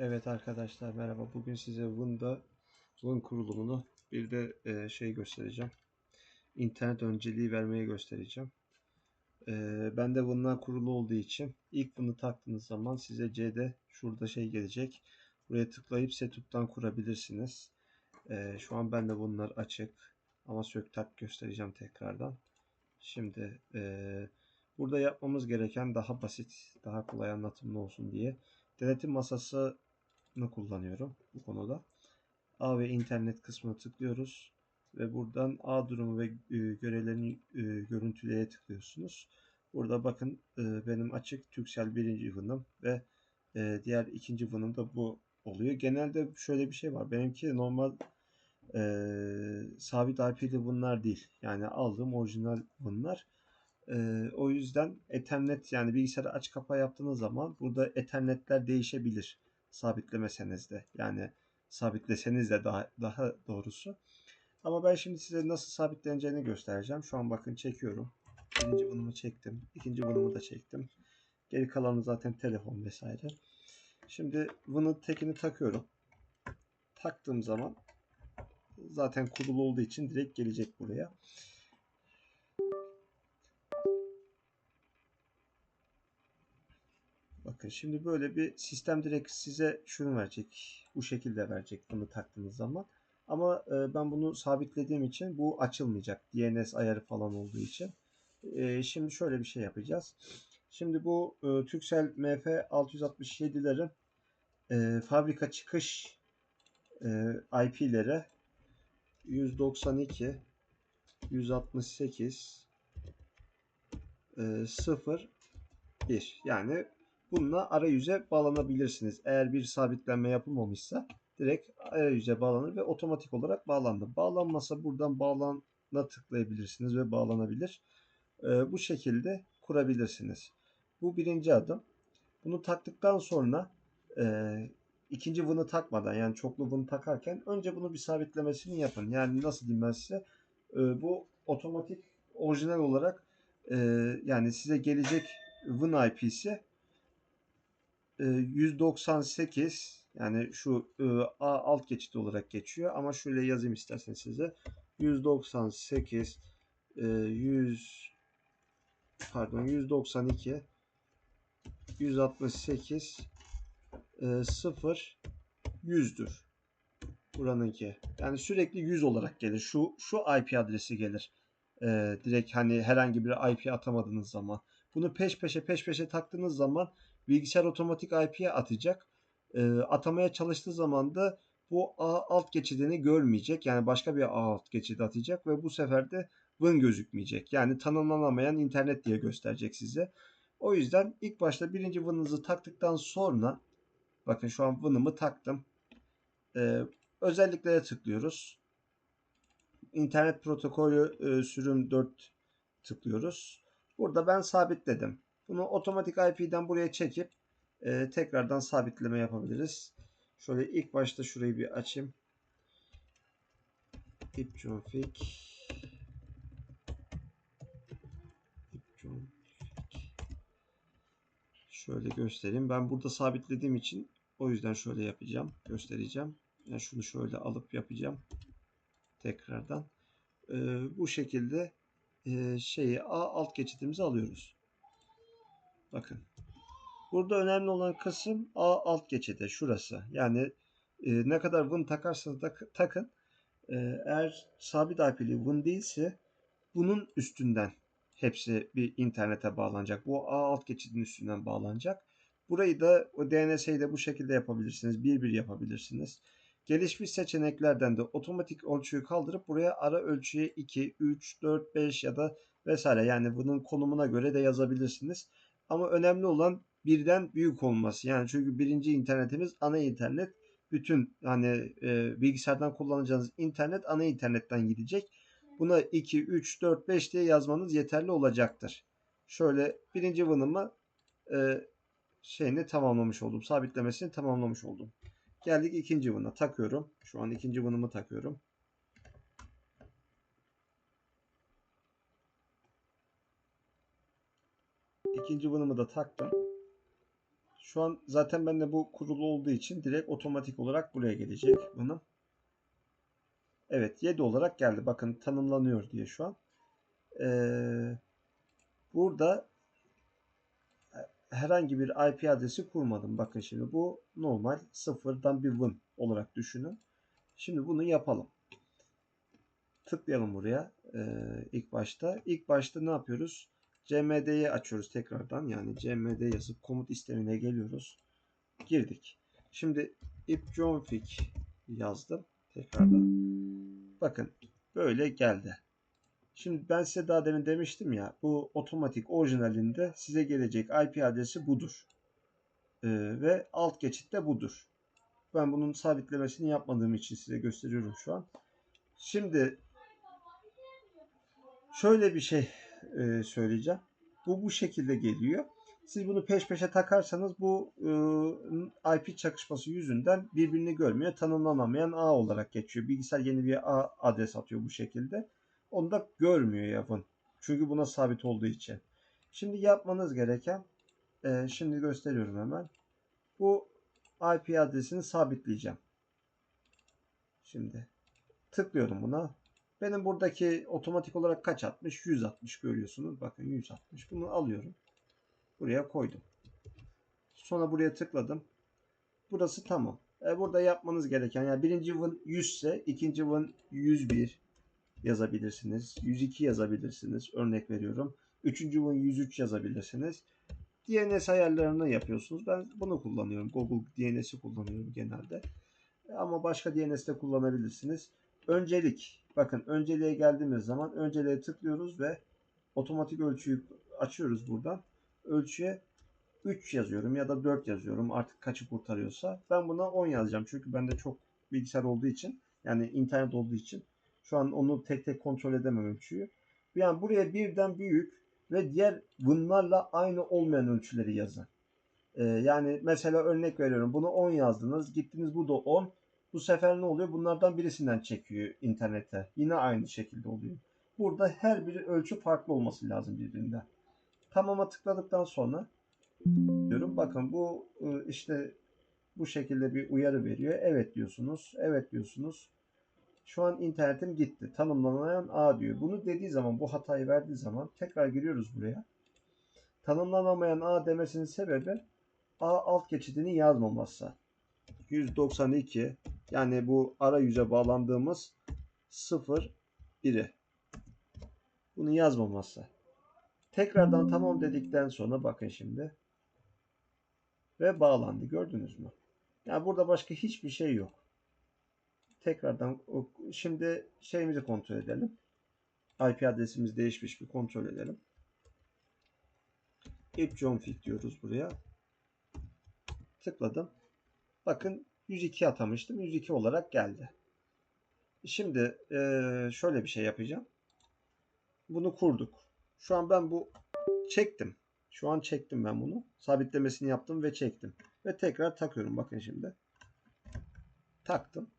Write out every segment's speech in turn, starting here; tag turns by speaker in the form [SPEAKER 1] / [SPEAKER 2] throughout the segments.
[SPEAKER 1] Evet arkadaşlar merhaba. Bugün size Wind'da Win kurulumunu bir de e, şey göstereceğim. İnternet önceliği vermeye göstereceğim. E, ben de Win'dan kurulu olduğu için ilk Win'ı taktığınız zaman size C'de şurada şey gelecek. Buraya tıklayıp Setup'tan kurabilirsiniz. E, şu an bende bunlar açık. Ama sök tak göstereceğim tekrardan. Şimdi e, burada yapmamız gereken daha basit, daha kolay anlatımlı olsun diye denetim masasını kullanıyorum bu konuda. A ve internet kısmına tıklıyoruz ve buradan A durumu ve e, görevlerini e, görüntüleye tıklıyorsunuz. Burada bakın e, benim açık Turkcell birinci vınım ve diğer ikinci vınım da bu oluyor. Genelde şöyle bir şey var. Benimki normal e, sabit IP'li bunlar değil. Yani aldığım orijinal bunlar. E, o yüzden Ethernet yani bilgisayarı aç kapa yaptığınız zaman burada Ethernet'ler değişebilir sabitlemeseniz de. Yani sabitleseniz de daha, daha doğrusu. Ama ben şimdi size nasıl sabitleneceğini göstereceğim. Şu an bakın çekiyorum. Birinci bunumu çektim. ikinci bunumu da çektim. Geri kalanı zaten telefon vesaire. Şimdi bunun tekini takıyorum. Taktığım zaman zaten kurulu olduğu için direkt gelecek buraya. Bakın şimdi böyle bir sistem direkt size şunu verecek. Bu şekilde verecek bunu taktığınız zaman. Ama e, ben bunu sabitlediğim için bu açılmayacak. DNS ayarı falan olduğu için. E, şimdi şöyle bir şey yapacağız. Şimdi bu Turkcell MF 667'lerin e, fabrika çıkış IP'lere 192 168 e, 0 1 yani bununla arayüze bağlanabilirsiniz. Eğer bir sabitlenme yapılmamışsa direkt arayüze bağlanır ve otomatik olarak bağlandı. Bağlanmasa buradan bağlana tıklayabilirsiniz ve bağlanabilir. E, bu şekilde kurabilirsiniz. Bu birinci adım. Bunu taktıktan sonra e, ikinci vını takmadan yani çoklu vını takarken önce bunu bir sabitlemesini yapın. Yani nasıl diyeyim ben size e, bu otomatik orijinal olarak e, yani size gelecek Win IP'si 198 yani şu A alt geçit olarak geçiyor ama şöyle yazayım isterseniz size 198 100 pardon 192 168 0 100'dür buranınki. Yani sürekli 100 olarak gelir. Şu şu IP adresi gelir. Direkt hani herhangi bir IP atamadığınız zaman. Bunu peş peşe peş peşe taktığınız zaman bilgisayar otomatik IP'ye atacak. E, atamaya çalıştığı zaman da bu A alt geçidini görmeyecek. Yani başka bir A alt geçidi atacak ve bu sefer de Win gözükmeyecek. Yani tanımlanamayan internet diye gösterecek size. O yüzden ilk başta birinci Win'ınızı taktıktan sonra bakın şu an Win'ımı taktım. Ee, özelliklere tıklıyoruz. İnternet protokolü e, sürüm 4 tıklıyoruz. Burada ben sabitledim. Bunu otomatik IP'den buraya çekip e, tekrardan sabitleme yapabiliriz. Şöyle ilk başta şurayı bir açayım. ipconfig ipconfig şöyle göstereyim. Ben burada sabitlediğim için o yüzden şöyle yapacağım. Göstereceğim. Yani şunu şöyle alıp yapacağım. Tekrardan. Ee, bu şekilde e, şeyi A alt geçitimizi alıyoruz. Bakın. Burada önemli olan kısım A alt geçidi şurası. Yani e, ne kadar Win takarsanız da takın. E, eğer sabit IP'li Win değilse bunun üstünden hepsi bir internete bağlanacak. Bu A alt geçidin üstünden bağlanacak. Burayı da o DNS'yi de bu şekilde yapabilirsiniz. Bir bir yapabilirsiniz. Gelişmiş seçeneklerden de otomatik ölçüyü kaldırıp buraya ara ölçüye 2, 3, 4, 5 ya da vesaire yani bunun konumuna göre de yazabilirsiniz. Ama önemli olan birden büyük olması. Yani çünkü birinci internetimiz ana internet. Bütün hani e, bilgisayardan kullanacağınız internet ana internetten gidecek. Buna 2, 3, 4, 5 diye yazmanız yeterli olacaktır. Şöyle birinci vınımı e, şeyini tamamlamış oldum. Sabitlemesini tamamlamış oldum. Geldik ikinci vına takıyorum. Şu an ikinci vınımı takıyorum. İkinci vınımı da taktım. Şu an zaten bende bu kurulu olduğu için direkt otomatik olarak buraya gelecek bunun. Evet 7 olarak geldi. Bakın tanımlanıyor diye şu an. Ee, burada herhangi bir IP adresi kurmadım. Bakın şimdi bu normal sıfırdan bir win olarak düşünün. Şimdi bunu yapalım. Tıklayalım buraya ee, ilk başta. İlk başta ne yapıyoruz? cmd'yi açıyoruz tekrardan. Yani cmd yazıp komut istemine geliyoruz. Girdik. Şimdi ipconfig yazdım tekrardan. Bakın böyle geldi. Şimdi ben size daha demin demiştim ya bu otomatik orijinalinde size gelecek IP adresi budur. Ee, ve alt geçit de budur. Ben bunun sabitlemesini yapmadığım için size gösteriyorum şu an. Şimdi şöyle bir şey e, söyleyeceğim. Bu bu şekilde geliyor. Siz bunu peş peşe takarsanız bu e, IP çakışması yüzünden birbirini görmüyor. Tanımlanamayan ağ olarak geçiyor. Bilgisayar yeni bir ağ adres atıyor bu şekilde. Onu da görmüyor yapın. Çünkü buna sabit olduğu için. Şimdi yapmanız gereken e, şimdi gösteriyorum hemen. Bu IP adresini sabitleyeceğim. Şimdi tıklıyorum buna. Benim buradaki otomatik olarak kaç atmış? 160 görüyorsunuz. Bakın 160. Bunu alıyorum. Buraya koydum. Sonra buraya tıkladım. Burası tamam. E burada yapmanız gereken yani birinci win 100 ise ikinci win 101 yazabilirsiniz. 102 yazabilirsiniz. Örnek veriyorum. Üçüncü win 103 yazabilirsiniz. DNS ayarlarını yapıyorsunuz. Ben bunu kullanıyorum. Google DNS'i kullanıyorum genelde. Ama başka DNS de kullanabilirsiniz. Öncelik. Bakın önceliğe geldiğimiz zaman önceliğe tıklıyoruz ve otomatik ölçüyü açıyoruz buradan. Ölçüye 3 yazıyorum ya da 4 yazıyorum. Artık kaçı kurtarıyorsa. Ben buna 10 yazacağım. Çünkü bende çok bilgisayar olduğu için yani internet olduğu için şu an onu tek tek kontrol edemem ölçüyü. Yani buraya birden büyük ve diğer bunlarla aynı olmayan ölçüleri yazın. Ee, yani mesela örnek veriyorum. Bunu 10 yazdınız. Gittiniz bu da 10. Bu sefer ne oluyor? Bunlardan birisinden çekiyor internete. Yine aynı şekilde oluyor. Burada her biri ölçü farklı olması lazım birbirinden. Tamama tıkladıktan sonra diyorum bakın bu ıı, işte bu şekilde bir uyarı veriyor. Evet diyorsunuz. Evet diyorsunuz. Şu an internetim gitti. Tanımlanamayan A diyor. Bunu dediği zaman bu hatayı verdiği zaman tekrar giriyoruz buraya. Tanımlanamayan A demesinin sebebi A alt geçidini yazmaması. 192 yani bu arayüze bağlandığımız 0 1'i. Bunu yazmaması. Tekrardan tamam dedikten sonra bakın şimdi. Ve bağlandı. Gördünüz mü? Yani burada başka hiçbir şey yok. Tekrardan şimdi şeyimizi kontrol edelim. IP adresimiz değişmiş bir kontrol edelim. ipconfig diyoruz buraya. Tıkladım. Bakın 102 atamıştım. 102 olarak geldi. Şimdi şöyle bir şey yapacağım. Bunu kurduk. Şu an ben bu çektim. Şu an çektim ben bunu. Sabitlemesini yaptım ve çektim. Ve tekrar takıyorum. Bakın şimdi. Taktım.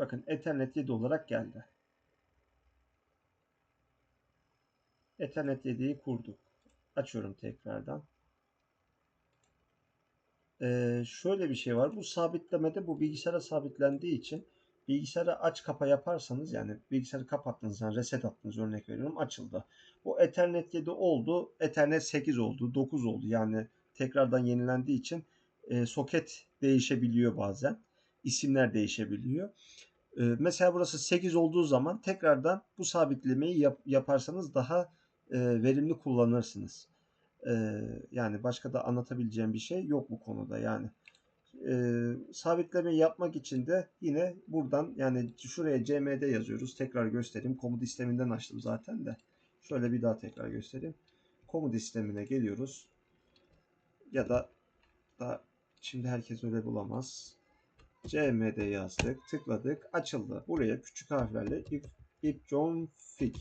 [SPEAKER 1] Bakın Ethernet 7 olarak geldi. Ethernet 7'yi kurduk. Açıyorum tekrardan. Ee, şöyle bir şey var. Bu sabitlemede bu bilgisayara sabitlendiği için bilgisayarı aç kapa yaparsanız yani bilgisayarı kapattınız yani reset attınız örnek veriyorum açıldı. Bu Ethernet 7 oldu. Ethernet 8 oldu. 9 oldu. Yani tekrardan yenilendiği için e, soket değişebiliyor bazen. İsimler değişebiliyor. E, mesela burası 8 olduğu zaman tekrardan bu sabitlemeyi yap, yaparsanız daha e, verimli kullanırsınız. E, yani başka da anlatabileceğim bir şey yok bu konuda yani. E, sabitleme yapmak için de yine buradan yani şuraya cmd yazıyoruz. Tekrar göstereyim. Komut isteminden açtım zaten de. Şöyle bir daha tekrar göstereyim. Komut istemine geliyoruz. Ya da da şimdi herkes öyle bulamaz. Cmd yazdık. Tıkladık. Açıldı. Buraya küçük harflerle if, if John Fig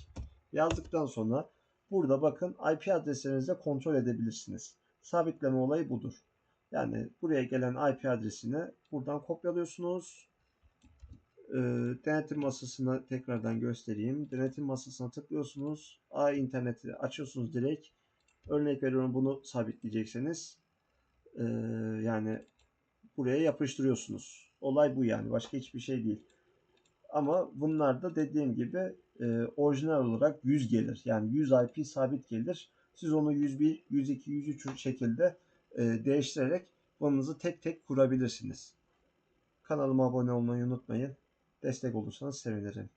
[SPEAKER 1] yazdıktan sonra burada bakın IP adreslerinizde kontrol edebilirsiniz. Sabitleme olayı budur. Yani buraya gelen IP adresini buradan kopyalıyorsunuz. Ee, denetim masasına tekrardan göstereyim. Denetim masasına tıklıyorsunuz. A interneti açıyorsunuz direkt. Örnek veriyorum bunu sabitleyecekseniz. Ee, yani buraya yapıştırıyorsunuz. Olay bu yani. Başka hiçbir şey değil. Ama bunlar da dediğim gibi e, orijinal olarak 100 gelir. Yani 100 IP sabit gelir. Siz onu 101, 102, 103 şekilde e, değiştirerek bununuzu tek tek kurabilirsiniz. Kanalıma abone olmayı unutmayın. Destek olursanız sevinirim.